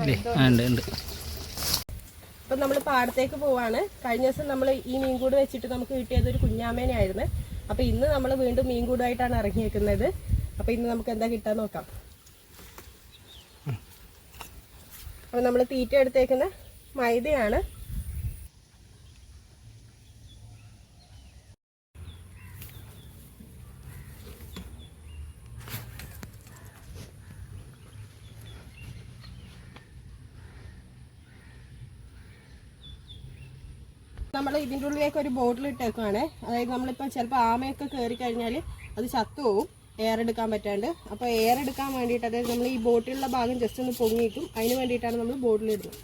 ഉണ്ട് ഉണ്ട്. അപ്പൊ നമ്മൾ പാടത്തേക്ക് പോവാണ്. കഴിഞ്ഞ ദിവസം നമ്മൾ ഈ മീൻകൂട് വെച്ചിട്ട് നമുക്ക് കിട്ടിയത് ഒരു കുഞ്ഞാമേനെയായിരുന്നു. അപ്പൊ ഇന്ന് നമ്മൾ വീണ്ടും മീൻകൂടായിട്ടാണ് ഇറങ്ങിയേക്കുന്നത്. അപ്പൊ ഇന്ന് നമുക്ക് എന്താ കിട്ടാൻ നോക്കാം. അപ്പൊ നമ്മൾ തീറ്റ എടുത്തേക്കുന്ന മൈദയാണ്. നമ്മൾ ഇതിന്റെ ഉള്ളിലേക്ക് ഒരു ബോട്ടിൽ ഇട്ടേക്കുവാണ്. അതായത് നമ്മളിപ്പോൾ ചിലപ്പോൾ ആമയൊക്കെ കയറി കഴിഞ്ഞാൽ അത് ചത്തുപോകും എയർ എടുക്കാൻ പറ്റാണ്ട്. അപ്പോൾ എയർ എടുക്കാൻ വേണ്ടിയിട്ട് അതായത് നമ്മൾ ഈ ബോട്ടിലുള്ള ഭാഗം ജസ്റ്റ് ഒന്ന് പൊങ്ങിക്കും അതിന് വേണ്ടിയിട്ടാണ് നമ്മൾ ബോട്ടിലിടുന്നത്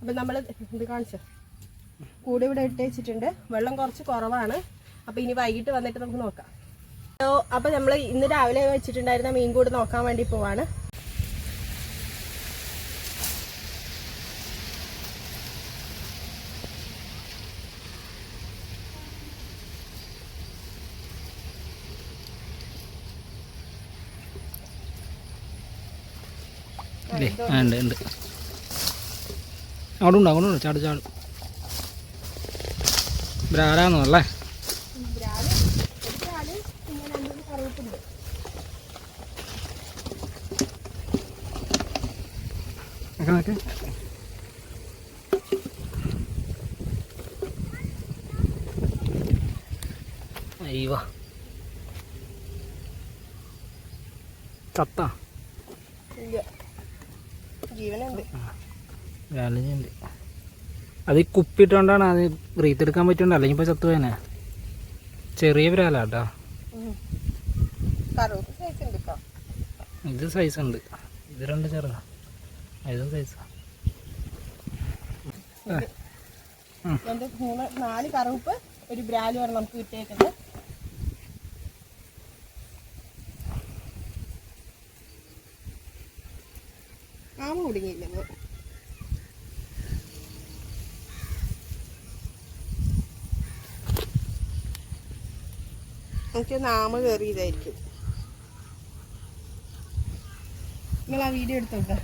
അപ്പം നമ്മൾ ഇത് കാണിച്ചോ? കൂടെ ഇവിടെ ഇട്ട് വെച്ചിട്ടുണ്ട്. വെള്ളം കുറച്ച് കുറവാണ്. അപ്പോൾ ഇനി വൈകിട്ട് വന്നിട്ട് നമുക്ക് നോക്കാം. അപ്പോൾ അപ്പൊ നമ്മൾ ഇന്ന് രാവിലെ വെച്ചിട്ടുണ്ടായിരുന്ന മീൻ കൂട് നോക്കാൻ വേണ്ടി പോവാണ്. ഉണ്ട് അവിടെ ഉണ്ട്? അവിടെ ചാട് ചാട് ഇവിടെ ആരാന്നോ അല്ലേ ബ്രാൽ, ഒരു ബ്രാൽ, പിന്നെ രണ്ട് മൂന്ന് കറുവപ്പുണ്ട്. അല്ലേ നോക്ക്. അയ്യോ. ചത്ത. ജീവനുണ്ട്. വ്യാലഞ്ഞുണ്ട് അത് ഈ കുപ്പിട്ടുകൊണ്ടാണ് അത് റീത്തെടുക്കാൻ പറ്റുന്നുണ്ട് അല്ലെങ്കിൽ ഇപ്പോൾ ചത്തുപോയനെ. ചെറിയ വിരാലാട്ടോ ഇത് സൈസ് ഉണ്ട്. ഇത് രണ്ട് ചെറുതാ. ഇതും സൈസാ മൂന്ന് നാല് കറുപ്പ് ഒരു ബ്രാലുമാണ് നമുക്ക് കിട്ടിയേക്കുന്നത്. ആമ കുടുങ്ങിയില്ല എനിക്ക് നാമ കയറിയതായിരിക്കും. നിങ്ങൾ ആ വീഡിയോ എടുത്തോട്ടെ